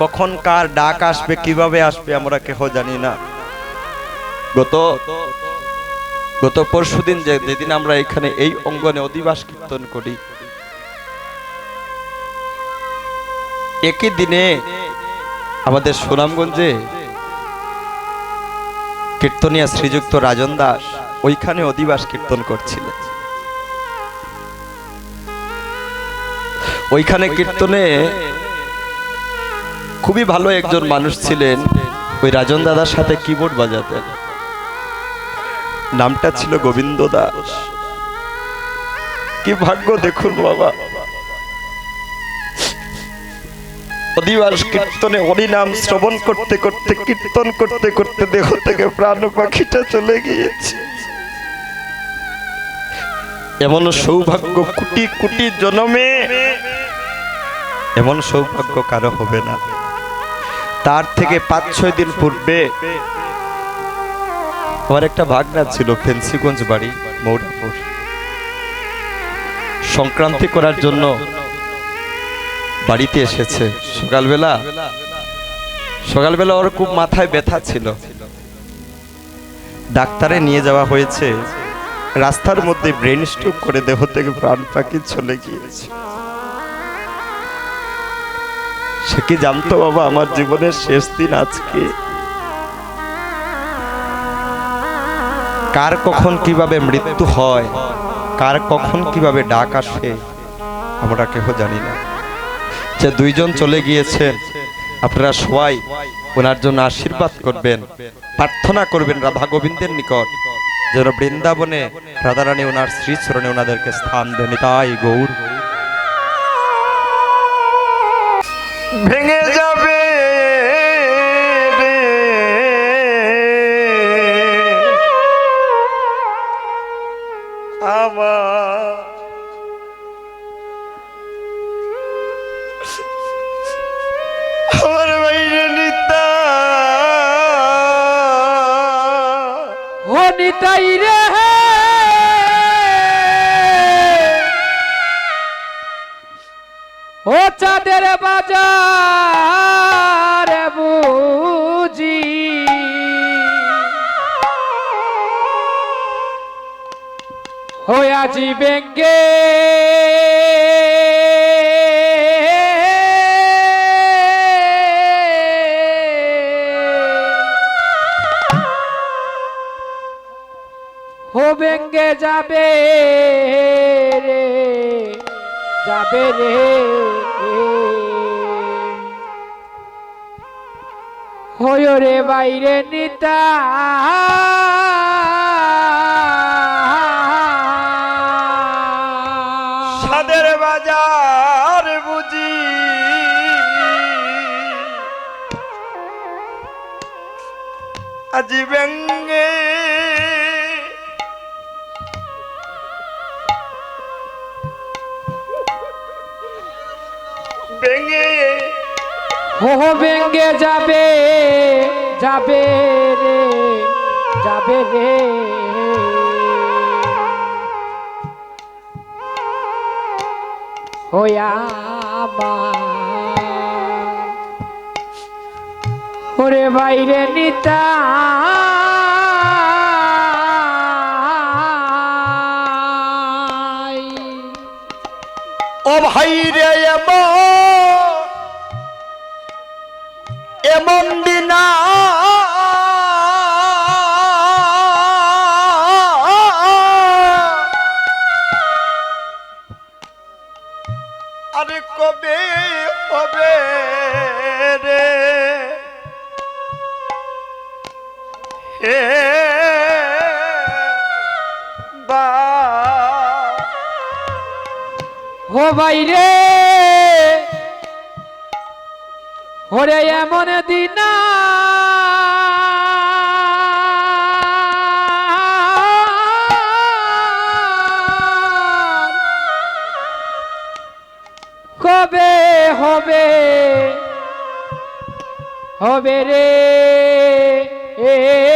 কখন কার ডাক আসবে, কীভাবে আসবে, আমরা কেহ জানি না। গত গত পরশুদিন যে যেদিন আমরা এখানে এই অঙ্গনে অধিবাস কীর্তন করি, একই দিনে আমাদের সুনামগঞ্জে কীর্তনিয়া শ্রীযুক্ত রাজন দাস ওইখানে অধিবাস কীর্তন করছিলেন। ওইখানে কীর্তনে খুবই ভালো একজন মানুষ ছিলেন। ওই রাজন দাদার সাথে কিবোর্ড বাজাতেন। নামটা ছিল গোবিন্দ দাস। কি ভাগ্য দেখুন বাবা। অধিবাস কীর্তনে হরিনাম শ্রবণ করতে করতে কীর্তন করতে করতে দেহ থেকে প্রাণ পাখিটা চলে গিয়েছে। এমন সৌভাগ্য কোটি কোটি জনমে। এমন সৌভাগ্য কারও হবে না। তার থেকে পাঁচ, ছয় দিন পূর্বে আমার একটা ভাগনা ছিল ফেন্সিগঞ্জ বাড়ি, মৌরাপুর। সংক্রান্তি করার জন্য বাড়িতে এসেছে। সকালবেলা সকালবেলা ওর খুব মাথায় ব্যথা ছিল। ডাক্তারে নিয়ে যাওয়া হয়েছে। রাস্তার মধ্যে ব্রেন স্ট্রোক করে দেহ থেকে প্রাণ পাখি চলে গিয়েছে। সে কি জানতো বাবা আমার জীবনের শেষ দিন আজকে? কার কখন কীভাবে মৃত্যু হয়? কার কখন কীভাবে ডাক আসে? আমরা কেহ জানি না। যে দুইজন চলে গিয়েছেন, আপনারা সবাই ওনার জন্য আশীর্বাদ করবেন, প্রার্থনা করবেন রাধা গোবিন্দের নিকট, যেন বৃন্দাবনে রাধারানী ওনার শ্রীচরণে ওনাদেরকে স্থান দেন। তাই গৌর। ভেঙে যাবে আমার ও নিতাই রে চাঁদের বাজার বুঝি। হয়াজি বেঙ্গে হো বেঙ্গে যাবে রে। যাবে রে। হয় রে বাইরে নিতা। সাদের বাজার বুঝি। আজি ব্যঙ্গে ব্যঙ্গে হো হো বেঙ্গে যাবে যাবে রে যাবে রে। হইয়া ওরে বাইরে নিতা। ও ভাই রে এমন দিনা আরে কবে হবে রে? হে বা ও বাইরে ওরে এমন দিন কবে হবে? হবে রে। এ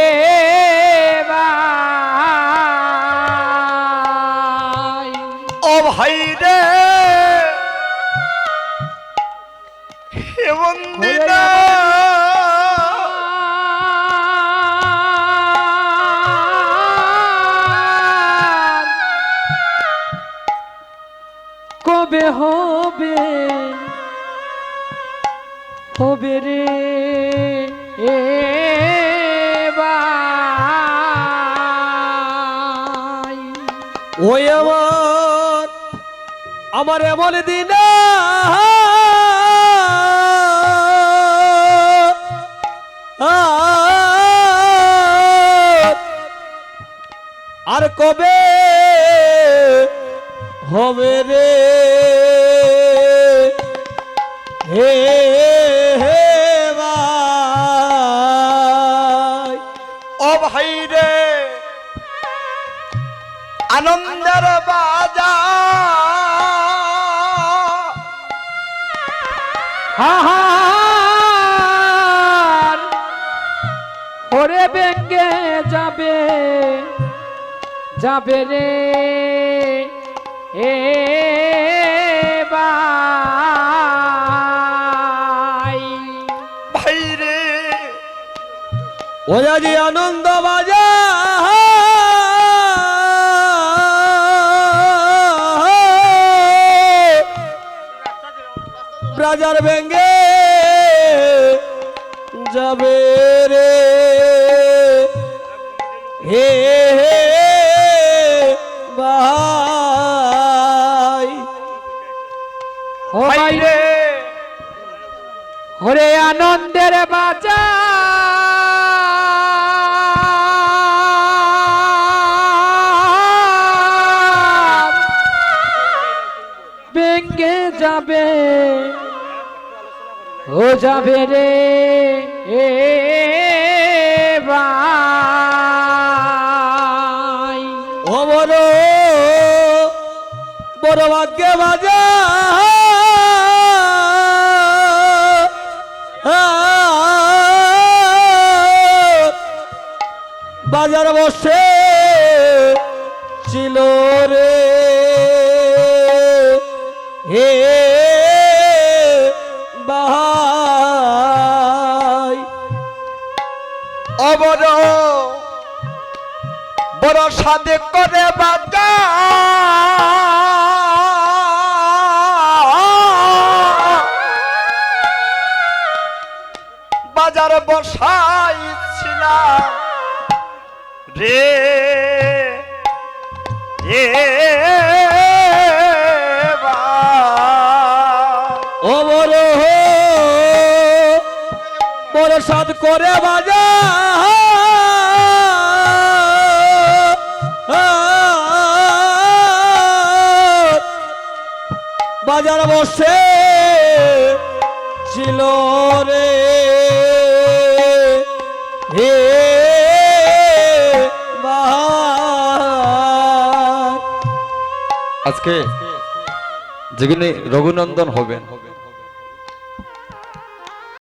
হবে? হবে রে এ ওই আমার আমার এমন দিন আর কবে হবে রে? আনন্দের বাজার হাহার ওরে ব্যঙ্গে যাবে যাবে রে এ ভাই রে ওজাজি আনন্দ বাজার ভেঙ্গে যাবে রে। হে হে ভাই। ও ভাই রে। ওরে আনন্দের ব্যঙ্গে যাবে। ও যাবে রে এ ও বড় বড় ভাগ্যে বাজা। বাজার বসে ছিল রে। হে অবর বড় সাদে করে বাজা বাজার বসাইছিলাম রে এ। ও বড় বড় সাদ করে বাজা। বাজার বসে ছিল রে। হে আজকে যেখানে রঘুনন্দন হবেন।